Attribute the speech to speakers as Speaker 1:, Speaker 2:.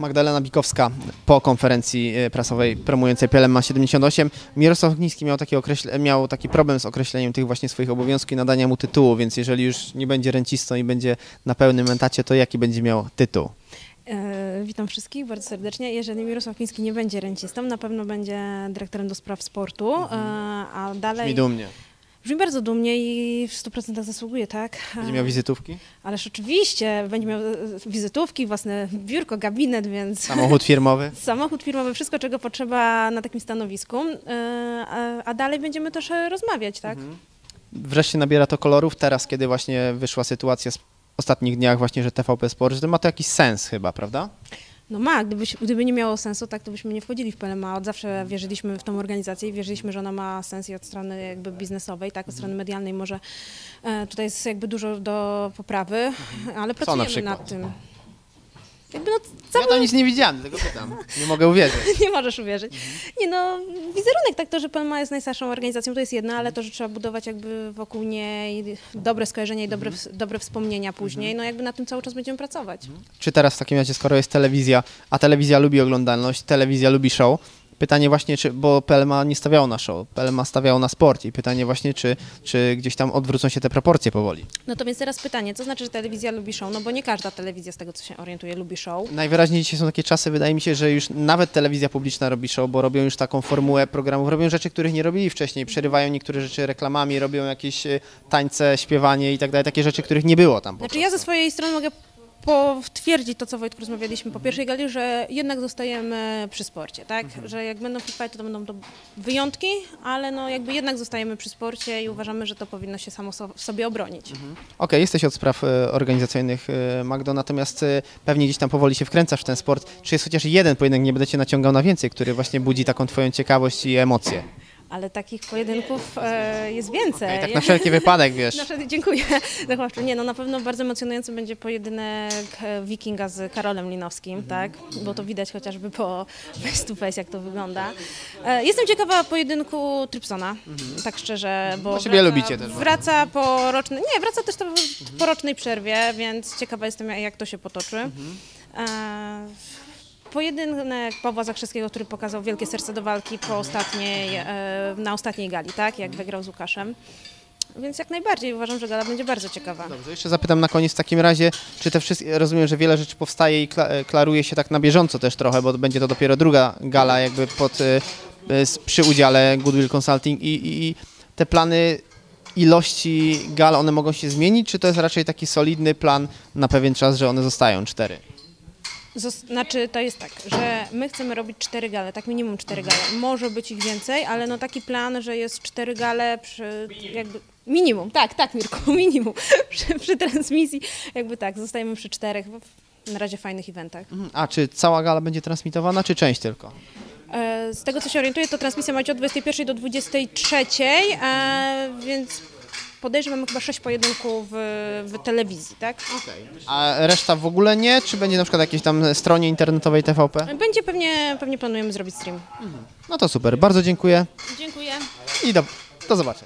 Speaker 1: Magdalena Bikowska po konferencji e, prasowej promującej PLMA 78. Mirosław Ogniski miał taki, miał taki problem z określeniem tych właśnie swoich obowiązków i nadania mu tytułu, więc jeżeli już nie będzie rencistą i będzie na pełnym etacie, to jaki będzie miał tytuł?
Speaker 2: E, witam wszystkich bardzo serdecznie. Jeżeli Mirosław Kiński nie będzie rencistą, na pewno będzie dyrektorem do spraw sportu, e, a dalej...
Speaker 1: Mi dumnie.
Speaker 2: Brzmi bardzo dumnie i w 100% zasługuje, tak?
Speaker 1: Będzie miał wizytówki?
Speaker 2: Ależ oczywiście, będzie miał e, wizytówki, własne biurko, gabinet, więc...
Speaker 1: Samochód firmowy?
Speaker 2: Samochód firmowy, wszystko czego potrzeba na takim stanowisku, e, a, dalej będziemy też e, rozmawiać, tak?
Speaker 1: Wreszcie nabiera to kolorów teraz, kiedy właśnie wyszła sytuacja z ostatnich dniach właśnie, że TVP Sport, że to ma to jakiś sens chyba, prawda?
Speaker 2: No ma, gdybyś, gdyby nie miało sensu, tak to byśmy nie wchodzili w PLMA. Od zawsze wierzyliśmy w tą organizację i wierzyliśmy, że ona ma sens i od strony jakby biznesowej, tak, od strony medialnej może e, tutaj jest jakby dużo do poprawy, ale
Speaker 1: Co na
Speaker 2: pracujemy nad tym. Jakby no,
Speaker 1: Ja
Speaker 2: cały,
Speaker 1: tam nic nie widziałem, dlatego pytam. Nie mogę uwierzyć.
Speaker 2: nie możesz uwierzyć. Nie no, wizerunek, tak to, że PLMA jest najstarszą organizacją, to jest jedno, ale to, że trzeba budować jakby wokół niej dobre skojarzenia i dobre, dobre wspomnienia później, no jakby na tym cały czas będziemy pracować.
Speaker 1: Czy teraz w takim razie, skoro jest telewizja, a telewizja lubi oglądalność, telewizja lubi show, pytanie właśnie, czy, bo PLMA nie stawiało na show, PLMA stawiało na sport i pytanie właśnie, czy, czy gdzieś tam odwrócą się te proporcje powoli.
Speaker 2: No to więc teraz pytanie, co znaczy, że telewizja lubi show? No bo nie każda telewizja, z tego co się orientuje, lubi show.
Speaker 1: Najwyraźniej dzisiaj są takie czasy, wydaje mi się, że już nawet telewizja publiczna robi show, bo robią już taką formułę programów, robią rzeczy, których nie robili wcześniej, przerywają niektóre rzeczy reklamami, robią jakieś e, tańce, śpiewanie i tak dalej, takie rzeczy, których nie było tam po
Speaker 2: Znaczy ja ze
Speaker 1: prostu.
Speaker 2: swojej strony mogę potwierdzić to, co Wojtku rozmawialiśmy po pierwszej gali, że jednak zostajemy przy sporcie, tak? Że jak będą fit fighty, to będą to wyjątki, ale no jakby jednak zostajemy przy sporcie i uważamy, że to powinno się samo so- sobie obronić.
Speaker 1: Okej, jesteś od spraw e, organizacyjnych, e, Magdo, natomiast e, pewnie gdzieś tam powoli się wkręcasz w ten sport. Czy jest chociaż jeden pojedynek, nie będę cię naciągał na więcej, który właśnie budzi taką twoją ciekawość i emocje?
Speaker 2: Ale takich pojedynków e, jest więcej.
Speaker 1: Okej, tak na wszelki wypadek, wiesz.
Speaker 2: Nasze, dziękuję. Zachowawczo. Nie, no na pewno bardzo emocjonujący będzie pojedynek e, Wikinga z Karolem Linowskim, tak? Bo to widać chociażby po face to face, jak to wygląda. E, Jestem ciekawa pojedynku Trypsona, tak szczerze, bo
Speaker 1: No, siebie lubicie też,
Speaker 2: wraca po rocznej, nie, wraca też to po rocznej przerwie, więc ciekawa jestem, jak- jak to się potoczy. E, Pojedynek Pawła Zakrzewskiego, który pokazał wielkie serce do walki po ostatniej, e, na ostatniej gali, tak, jak wygrał z Łukaszem. Więc jak najbardziej uważam, że gala będzie bardzo ciekawa.
Speaker 1: Dobrze, jeszcze zapytam na koniec w takim razie, czy te wszystkie, rozumiem, że wiele rzeczy powstaje i kla, klaruje się tak na bieżąco też trochę, bo będzie to dopiero druga gala jakby pod, e, e, przy udziale Goodwill Consulting i, i, i te plany ilości gal, one mogą się zmienić, czy to jest raczej taki solidny plan na pewien czas, że one zostają cztery?
Speaker 2: Znaczy to jest tak, że my chcemy robić cztery gale, tak minimum cztery gale. Może być ich więcej, ale no taki plan, że jest cztery gale przy jakby minimum, tak, tak Mirku, minimum przy, przy transmisji, jakby tak, zostajemy przy czterech, na razie fajnych eventach.
Speaker 1: Mhm. A czy cała gala będzie transmitowana, czy część tylko?
Speaker 2: E, Z tego co się orientuję, to transmisja ma być od 21 do 23, e, więc podejrzewam mamy chyba sześć pojedynków w, w telewizji, tak?
Speaker 1: A reszta w ogóle nie? Czy będzie na przykład jakiejś tam stronie internetowej TVP?
Speaker 2: Będzie pewnie, pewnie planujemy zrobić stream.
Speaker 1: No to super, bardzo dziękuję
Speaker 2: Dziękuję.
Speaker 1: i do, do zobaczenia.